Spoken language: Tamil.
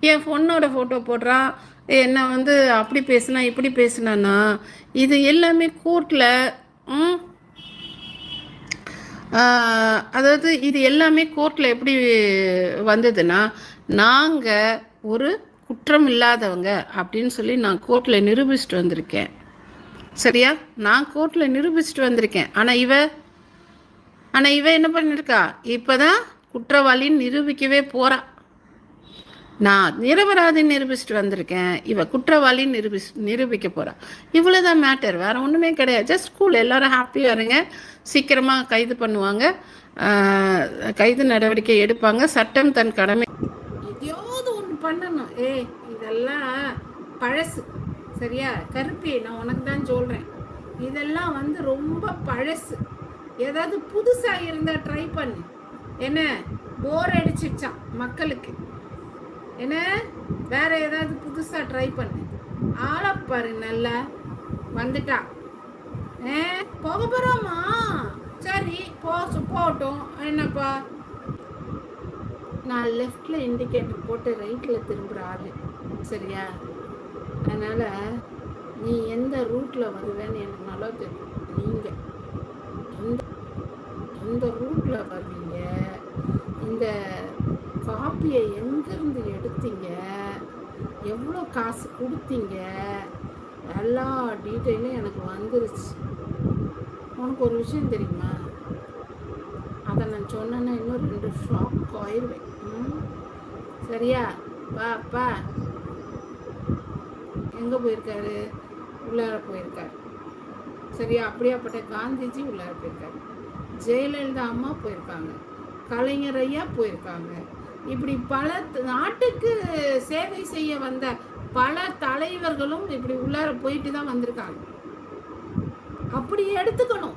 என் பொண்ணோட ஃபோட்டோ போடுறான் என்ன வந்து அப்படி பேசுனா இப்படி பேசுனான்னா இது எல்லாமே கோர்ட்டில் அதாவது இது எல்லாமே கோர்ட்டில் எப்படி வந்ததுன்னா நாங்கள் ஒரு குற்றம் இல்லாதவங்க அப்படின்னு சொல்லி நான் கோர்ட்டில் நிரூபிச்சுட்டு வந்திருக்கேன். சரியா? நான் கோர்ட்டில் நிரூபிச்சுட்டு வந்திருக்கேன். ஆனால் இவ ஆனால் இவ என்ன பண்ணியிருக்கா இப்போ தான் குற்றவாளின்னு நிரூபிக்கவே போகிறா நான் நிரபராதி நிரூபிச்சுட்டு வந்திருக்கேன். இவ குற்றவாளி நிரூபி நிரூபிக்க போகிறான் இவ்வளோதான் மேட்டர் வேற ஒன்றுமே கிடையாது. ஜஸ்ட் ஸ்கூல் எல்லாரும் ஹாப்பியாக இருங்க. சீக்கிரமாக கைது பண்ணுவாங்க. கைது நடவடிக்கை எடுப்பாங்க. சட்டம் தன் கடமை. எதையாவது ஒன்று பண்ணணும். ஏய் இதெல்லாம் பழசு. சரியா? கருப்பி நான் உனக்கு தான் சொல்கிறேன் இதெல்லாம் வந்து ரொம்ப பழசு. ஏதாவது புதுசாக இருந்தால் ட்ரை பண்ணு. என்ன? போர் அடிச்சிடுச்சான் மக்களுக்கு. என்ன? வேற ஏதாவது புதுசாக ட்ரை பண்ணு. ஆளப்பாரு நல்லா. வந்துட்டா. ஏ போக போகிறோமா சரி போ போகட்டும். என்னப்பா? நான் லெஃப்டில் இண்டிகேட்டர் போட்டு ரைட்டில் திரும்புகிற ஆள். சரியா? அதனால் நீ எந்த ரூட்டில் வருவேன்னு எனக்கு நல்லா தெரியும். நீங்கள் எந்த எந்த ரூட்டில் வருவீங்க? இந்த காப்பியை எங்கேருந்து எடுத்தீங்க? எவ்வளோ காசு கொடுத்தீங்க? எல்லா டீட்டெயிலும் எனக்கு வந்துருச்சு. உனக்கு ஒரு விஷயம் தெரியுமா? அதை நான் சொன்னேன்னா இன்னும் ரெண்டு ஷாக் ஆயிடுவேன் ம்? சரியா? வா அப்பா எங்கே போயிருக்காரு? உள்ளார போயிருக்காரு. சரியா? அப்படியாப்பட்ட காந்திஜி உள்ளார போயிருக்காரு. ஜெயலலிதா அம்மா போயிருக்காங்க. கலைஞர் ஐயா போயிருக்காங்க. இப்படி பல நாட்டுக்கு சேவை செய்ய வந்த பல தலைவர்களும் இப்படி உள்ளார போயிட்டு தான் வந்திருக்காங்க. அப்படி எடுத்துக்கணும்.